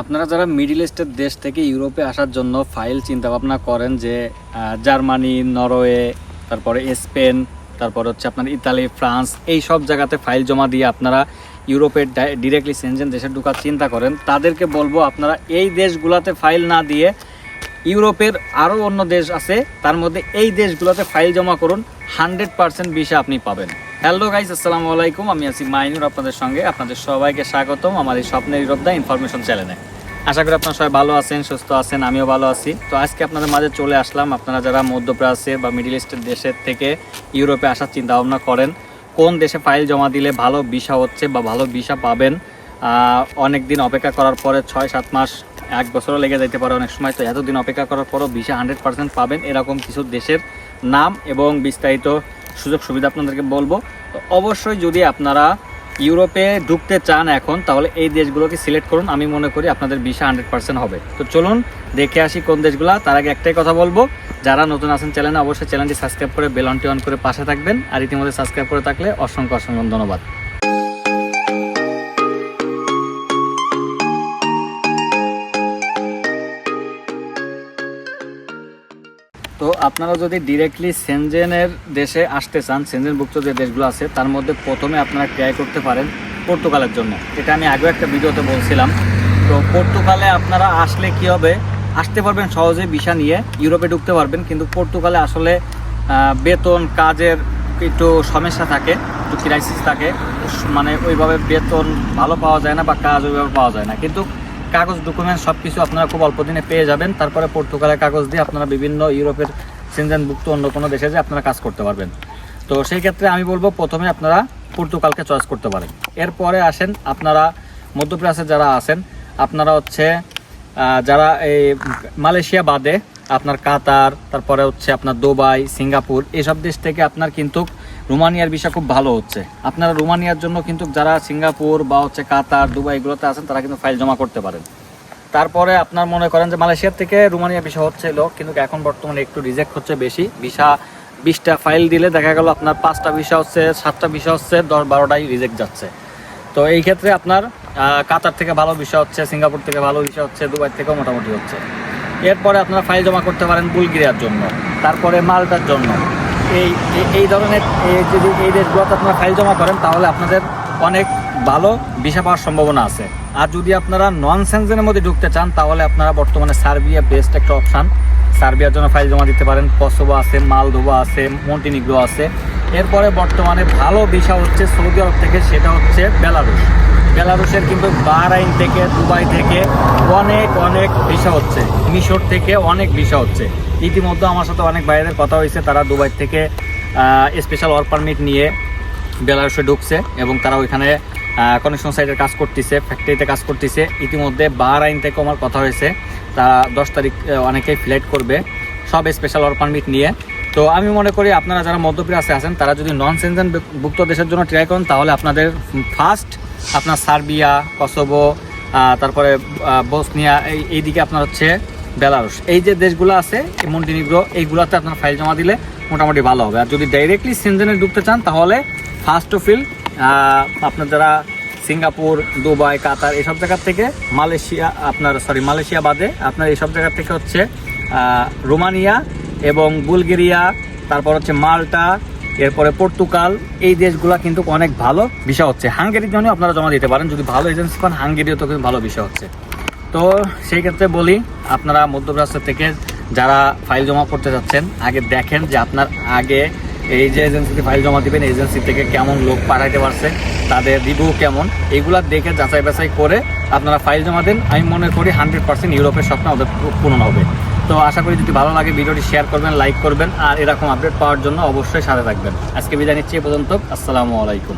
আপনারা যারা মিডিল ইস্টের দেশ থেকে ইউরোপে আসার জন্য ফাইল চিন্তা ভাবনা করেন যে জার্মানি, নরওয়ে, তারপরে স্পেন, তারপর হচ্ছে আপনার ইতালি, ফ্রান্স, এই সব জায়গাতে ফাইল জমা দিয়ে আপনারা ইউরোপের ডিরেক্টলি সেনজেন দেশে ঢোকার চিন্তা করেন। তাদেরকে বলব আপনারা এই দেশগুলোতে ফাইল না দিয়ে ইউরোপের আরও অন্য দেশ আছে, তার মধ্যে এই দেশগুলোতে ফাইল জমা করুন। হান্ড্রেড পার্সেন্ট ভিসা আপনি পাবেন। হ্যালো গাইজ আসসালামু আলাইকুম। আমি আছি মাইনুর আপনাদের সঙ্গে। আপনাদের সবাইকে স্বাগতম আমার এই স্বপ্নের ইউরোপ দা ইনফরমেশন চ্যানেলে। আশা করি আপনারা সবাই ভালো আছেন, সুস্থ আছেন, আমিও ভালো আছি। তো আজকে আপনাদের মাঝে চলে আসলাম। আপনারা যারা মধ্যপ্রাচ্যে বা মিডিল ইস্টের দেশের থেকে ইউরোপে আসার চিন্তা ভাবনা করেন, কোন দেশে ফাইল জমা দিলে ভালো ভিসা হচ্ছে বা ভালো ভিসা পাবেন অনেক দিন অপেক্ষা করার পরে ছয় সাত মাস, এক বছরও লেগে যেতে পারে অনেক সময়, তো এতদিন অপেক্ষা করার পরও ভিসা হান্ড্রেড পার্সেন্ট পাবেন, এরকম কিছু দেশের নাম এবং বিস্তারিত সুযোগ সুবিধা আপনাদেরকে বলব। তো অবশ্যই যদি আপনারা ইউরোপে ঢুকতে চান এখন, তাহলে এই দেশগুলোকে সিলেক্ট করুন। আমি মনে করি আপনাদের ভিসা হান্ড্রেড পার্সেন্ট হবে। তো চলুন, দেখে আসি কোন দেশগুলো। তার আগে একটাই কথা বলব, যারা নতুন আছেন চ্যানেলে অবশ্যই চ্যানেলটি সাবস্ক্রাইব করে বেলনটি অন করে পাশে থাকবেন। আর ইতিমধ্যে সাবস্ক্রাইব করে থাকলে অসংখ্য অসংখ্য ধন্যবাদ। তো আপনারা যদি ডিরেক্টলি সেনজেনের দেশে আসতে চান সেনজেনভুক্ত যে দেশগুলো আছে, তার মধ্যে প্রথমে আপনারা ট্রাই করতে পারেন পর্তুগালের জন্য। এটা আমি আগেও একটা ভিডিওতে বলছিলাম। তো পর্তুগালে আপনারা আসলে কি হবে? আসতে পারবেন সহজে ভিসা নিয়ে, ইউরোপে ঢুকতে পারবেন, কিন্তু পর্তুগালে আসলে বেতন, কাজের একটু সমস্যা থাকে, একটু ক্রাইসিস থাকে। মানে ওইভাবে বেতন ভালো পাওয়া যায় না বা কাজ ওইভাবে পাওয়া যায় না। কিন্তু কাগজ ডকুমেন্ট সব কিছু আপনারা খুব অল্প দিনে পেয়ে যাবেন। তারপরে পর্তুগালের কাগজ দিয়ে আপনারা বিভিন্ন ইউরোপের সেনজেনভুক্ত অন্য কোনো দেশে যে আপনারা কাজ করতে পারবেন। তো সেই ক্ষেত্রে আমি বলব, প্রথমে আপনারা পর্তুগালকে চয়েস করতে পারেন। এরপরে আসেন আপনারা মধ্যপ্রাচ্যে যারা আছেন, আপনারা হচ্ছে যারা এই মালয়েশিয়া বাদে আপনার কাতার, তারপরে হচ্ছে আপনার দুবাই, সিঙ্গাপুর এইসব দেশ থেকে আপনার কিন্তু রোমানিয়ার বিষয় খুব ভালো হচ্ছে। আপনারা রোমানিয়ার জন্য কিন্তু যারা সিঙ্গাপুর বা হচ্ছে কাতার, দুবাই এগুলোতে আছেন, তারা কিন্তু ফাইল জমা করতে পারেন। তারপরে আপনার মনে করেন যে মালয়েশিয়ার থেকে রোমানিয়া ভিসা হচ্ছিল কিন্তু এখন বর্তমানে একটু রিজেক্ট হচ্ছে বেশি। ভিসা বিশটা ফাইল দিলে দেখা গেল আপনার পাঁচটা ভিসা হচ্ছে, সাতটা ভিসা হচ্ছে, দশ বারোটাই রিজেক্ট যাচ্ছে। তো এই ক্ষেত্রে আপনার কাতার থেকে ভালো বিষয় হচ্ছে, সিঙ্গাপুর থেকে ভালো বিষয় হচ্ছে, দুবাই থেকেও মোটামুটি হচ্ছে। এরপরে আপনারা ফাইল জমা করতে পারেন বুলগেরিয়ার জন্য, তারপরে মালটার জন্য। এই, এই- ধরনের যদি এই দেশগুলোতে আপনারা ফাইল জমা করেন, তাহলে আপনাদের অনেক ভালো ভিসা পাওয়ার সম্ভাবনা আছে। আর যদি আপনারা নন সেনজেনের মধ্যে ঢুকতে চান, তাহলে আপনারা বর্তমানে সার্বিয়া বেস্ট একটা অপশান সার্বিয়ার জন্য ফাইল জমা দিতে পারেন। কসোভো আছে মালদোভা আছে মন্টিনিগ্রো আছে। এরপরে বর্তমানে ভালো ভিসা হচ্ছে সৌদি আরব থেকে, সেটা হচ্ছে বেলারুশ বেলারুশের কিন্তু বাহরাইন থেকে দুবাই থেকে অনেক অনেক ভিসা হচ্ছে। মিশর থেকে অনেক ভিসা হচ্ছে। ইতিমধ্যে আমার সাথে অনেক বাইরের কথা হয়েছে। তারা দুবাই থেকে স্পেশাল ওয়ার্ক পারমিট নিয়ে বেলারুশে ঢুকছে এবং তারা ওইখানে কনেকশন সাইটের কাজ করতেছে ফ্যাক্টরিতে কাজ করতেছে। ইতিমধ্যে বাহরাইন থেকে আমার কথা হয়েছে। তারা দশ তারিখ অনেকেই ফ্লাইট করবে। সব স্পেশাল ওয়ার্ক পারমিট নিয়ে। তো আমি মনে করি আপনারা যারা মধ্যপ্রাচ্যে আছেন তারা যদি নন সেনজেন ভুক্ত দেশের জন্য ট্রাই করেন, তাহলে আপনাদের ফার্স্ট আপনার সার্বিয়া, কসোভো তারপরে বসনিয়া, এই এইদিকে আপনার হচ্ছে বেলারুশ। এই যে দেশগুলো আছে মন্টিনিগ্রো, এইগুলোতে আপনার ফাইল জমা দিলে মোটামুটি ভালো হবে। আর যদি ডাইরেক্টলি সেনজেনে ঢুকতে চান, তাহলে ফার্স্ট টু ফিল আপনার যারা সিঙ্গাপুর, দুবাই, কাতার, এসব জায়গার থেকে মালয়েশিয়া, আপনার সরি মালয়েশিয়া বাদে আপনার এইসব জায়গার থেকে হচ্ছে রোমানিয়া এবং বুলগেরিয়া, তারপর হচ্ছে মাল্টা, এরপরে পর্তুগাল, এই দেশগুলা কিন্তু অনেক ভালো বিষয় হচ্ছে। হাঙ্গেরির জন্য আপনারা জমা দিতে পারেন। যদি ভালো এজেন্সি পান, হাঙ্গেরিও তো কিন্তু ভালো বিষয় হচ্ছে। তো সেই ক্ষেত্রে বলি, আপনারা মধ্যপ্রাচ্য থেকে যারা ফাইল জমা করতে যাচ্ছেন, আগে দেখেন যে আপনার আগে এই যে এজেন্সিতে ফাইল জমা দিবেন এজেন্সি থেকে কেমন লোক পাঠাইতে পারছে, তাদের রিভিউ কেমন, এগুলা দেখে যাচাই বাছাই করে আপনারা ফাইল জমা দেন। আমি মনে করি হান্ড্রেড পার্সেন্ট ইউরোপের স্বপ্ন ওদের পূরণ হবে। তো আশা করি যদি ভালো লাগে ভিডিওটি শেয়ার করবেন লাইক করবেন, আর এরকম আপডেট পাওয়ার জন্য অবশ্যই সাথে থাকবেন। আজকে বিদায় নিচ্ছি এ পর্যন্ত। আসসালামু আলাইকুম।